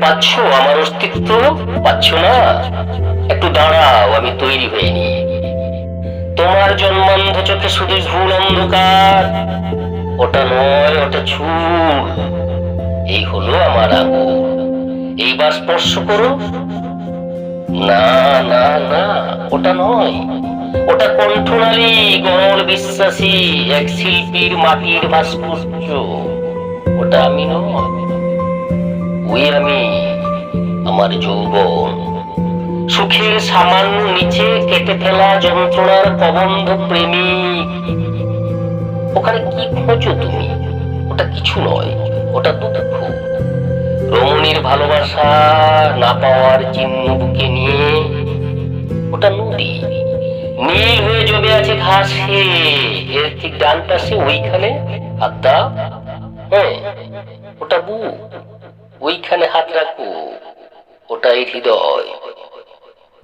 পাচ্ছ, আমার অস্তিত্ব পাচ্ছ না। একটু দাঁড়াও, আমি তৈরি হইনি তোমার জন্মান্ধ চোখে শুধু ঝুল অন্ধকার। ওটা নয়, ওটা ঝুল। এই হলো আমার আগুন। এইবার স্পর্শ করো। না না না, ওটা নয়। ওটা কণ্ঠনালী, গরল বিশ্বাসী, এক শিল্পীর মাটির ভাস্কর্য। ওটা আমি নয়। ওই আমি আমার যৌবন। সুখের সামান্য নিচে কেটে ফেলা যন্ত্রণার কবন্ধ প্রেমিক ওখানে কি খোঁজো তুমি? ওটা কিছু নয়, ওটা দুঃখ। রমণীর ভালোবাসা না পাওয়ার চিহ্ন বুকে নিয়ে, ওটা নদী। নীল হয়ে জমে আছে ঘাসে, এর ঠিক ডান পাশে ওইখানে হাত হ্যাঁ ওটা বুক। ওইখানে হাত রাখব ওটাই হৃদয়।